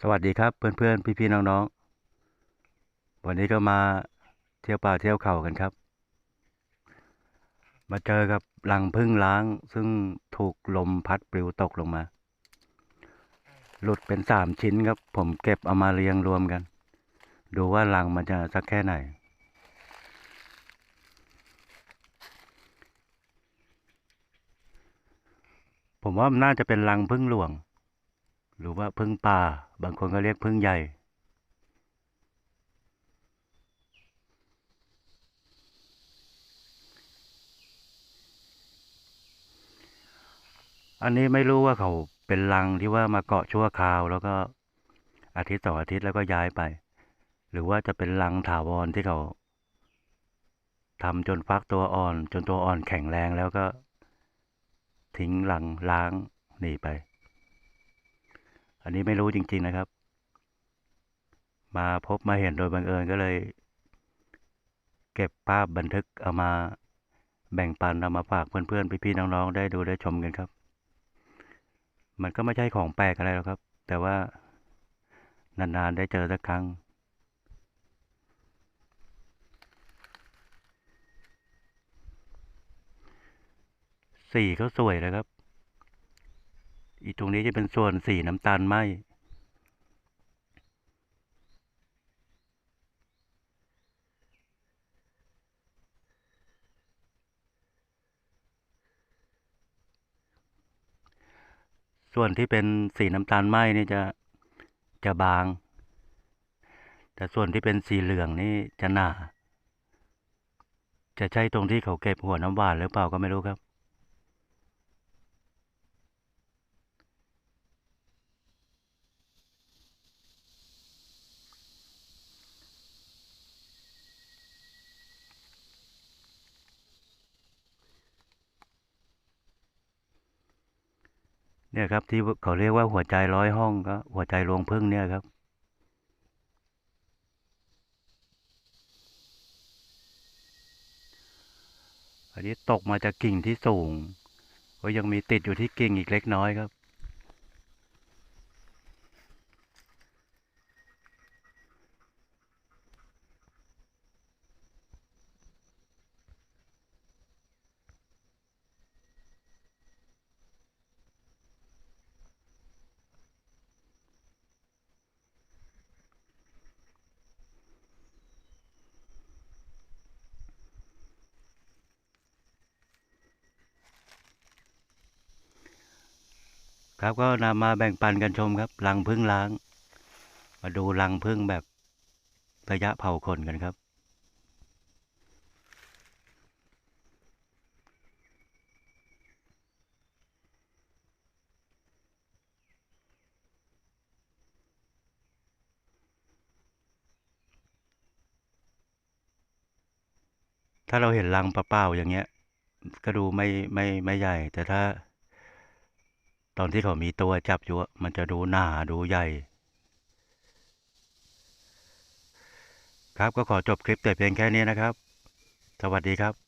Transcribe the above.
สวัสดีครับเพื่อนๆ พี่ๆ น้องๆ วันนี้ก็มาเที่ยวป่าเที่ยวเขากันครับ มาเจอกับรังพึ่งล้างซึ่งถูกลมพัดปลิวตกลงมา หลุดเป็นสามชิ้นครับ ผมเก็บเอามาเรียงรวมกัน ดูว่ารังมันจะสักแค่ไหนผมว่ามันน่าจะเป็นรังพึ่งหลวง หรือว่าพึ่งป่า บางคนก็เรียกพึ่งใหญ่ อันนี้ไม่รู้ว่าเขาเป็นรังที่ว่ามาเกาะชั่วคราว แล้วก็อาทิตย์สองอาทิตย์แล้วก็ย้ายไป หรือว่าจะเป็นรังถาวรที่เขาทำจนฟักตัวอ่อน จนตัวอ่อนแข็งแรงแล้วก็ ทิ้งรังล้างหนีไป อันนี้ไม่รู้จริง ๆนะครับ มาพบมาเห็นโดยบังเอิญก็เลย เก็บภาพบันทึกเอามาแบ่งปันเอามาฝากเพื่อนๆพี่ๆน้องๆได้ดูได้ชมกันครับ มันก็ไม่ใช่ของแปลกอะไรหรอกครับ แต่ว่านานๆได้เจอสักครั้งสีเขาสวยเลยครับ อีกตรงนี้จะเป็นส่วนสีน้ำตาลไหมส่วนที่เป็นสีน้ำตาลไหมนี่จะจะบาง แต่ส่วนที่เป็นสีเหลืองนี่จะหนา จะใช่ตรงที่เขาเก็บหัวน้ำหวานหรือเปล่าก็ไม่รู้ครับ เนี่ยครับที่เขาเรียกว่าหัวใจร้อยห้องก็หัวใจรวงพึ่งเนี่ยครับ อันนี้ตกมาจากกิ่งที่สูงก็ยังมีติดอยู่ที่กิ่งอีกเล็กน้อยครับ ครับก็นำมาแบ่งปันกันชมครับรังพึ่งล้าง มาดูรังพึ่งแบบระยะเผาขนกันครับ ถ้าเราเห็นรังเปล่าๆอย่างเงี้ย ก็ดูไม่ไม่ไม่ใหญ่แต่ถ้า ตอนที่เขามีตัวจับอยู่มันจะดูหนาดูใหญ่ ครับก็ขอจบคลิปแต่เพียงแค่นี้นะครับ สวัสดีครับ